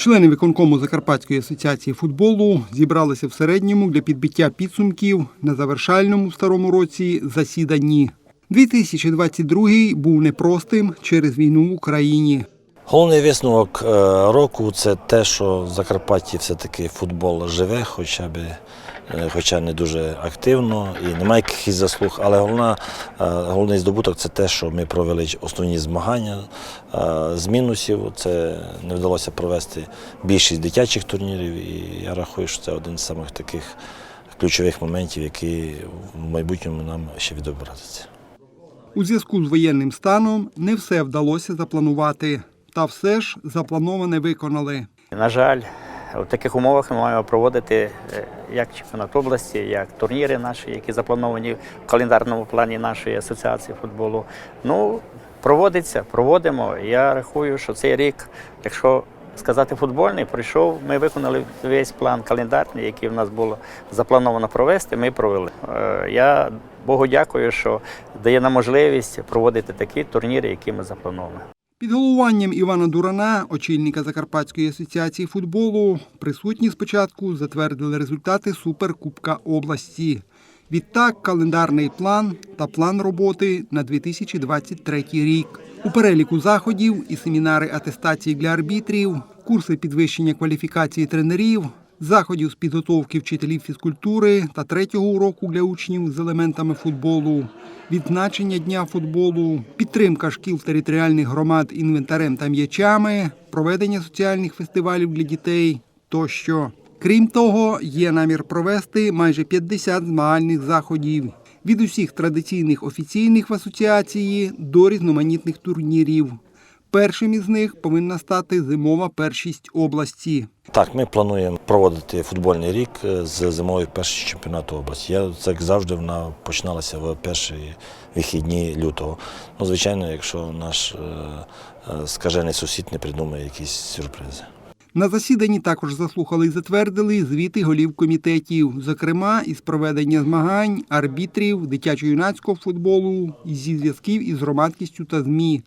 Члени виконкому Закарпатської асоціації футболу зібралися в середньому для підбиття підсумків на завершальному в старому році засіданні. 2022 був непростим через війну в Україні. Головний висновок е, року це те, що в Закарпатті все-таки футбол живе, хоча б, е, хоча не дуже активно і немає якихось заслуг. Але головна, е, головний здобуток це те, що ми провели основні змагання. З мінусів це не вдалося провести більшість дитячих турнірів, і я рахую, що це один з самих таких ключових моментів, які в майбутньому нам ще відобразиться. У зв'язку з воєнним станом не все вдалося запланувати. Та все ж заплановане виконали. На жаль, в таких умовах ми маємо проводити е, як чемпіонат області, як турніри наші, які заплановані в календарному плані нашої асоціації футболу. Ну, проводиться, проводимо. Я рахую, що цей рік, якщо сказати футбольний, пройшов, ми виконали весь план календарний, який в нас було заплановано провести, ми провели. Е, Я Богу дякую, що дає нам можливість проводити такі турніри, які ми запланували. Під головуванням Івана Дурана, очільника Закарпатської асоціації футболу, присутні спочатку затвердили результати Суперкубка області. Відтак, календарний план та план роботи на 2023 рік. У переліку заходів і семінари атестації для арбітрів, курси підвищення кваліфікації тренерів, заходів з підготовки вчителів фізкультури та третього уроку для учнів з елементами футболу, відзначення дня футболу, підтримка шкіл територіальних громад інвентарем та м'ячами, проведення соціальних фестивалів для дітей тощо. Крім того, є намір провести майже 50 змагальних заходів від усіх традиційних офіційних в асоціації до різноманітних турнірів. Першим із них повинна стати зимова першість області. Так, ми плануємо проводити футбольний рік е, з зимової першої чемпіонату області. Я це як завжди вона починалася в перші вихідні лютого. Ну, звичайно, якщо наш е, е, скажений сусід не придумає якісь сюрпризи. На засіданні також заслухали і затвердили звіти голів комітетів, зокрема із проведення змагань, арбітрів, дитячо-юнацького футболу, зі зв'язків із громадськістю та ЗМІ.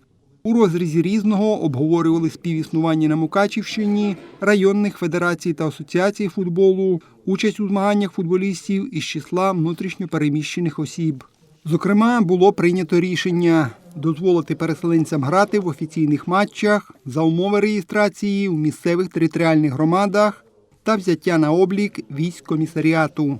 У розрізі різного обговорювали співіснування на Мукачівщині, районних федерацій та асоціацій футболу, участь у змаганнях футболістів із числа внутрішньопереміщених осіб. Зокрема, було прийнято рішення дозволити переселенцям грати в офіційних матчах за умови реєстрації в місцевих територіальних громадах та взяття на облік військ комісаріату.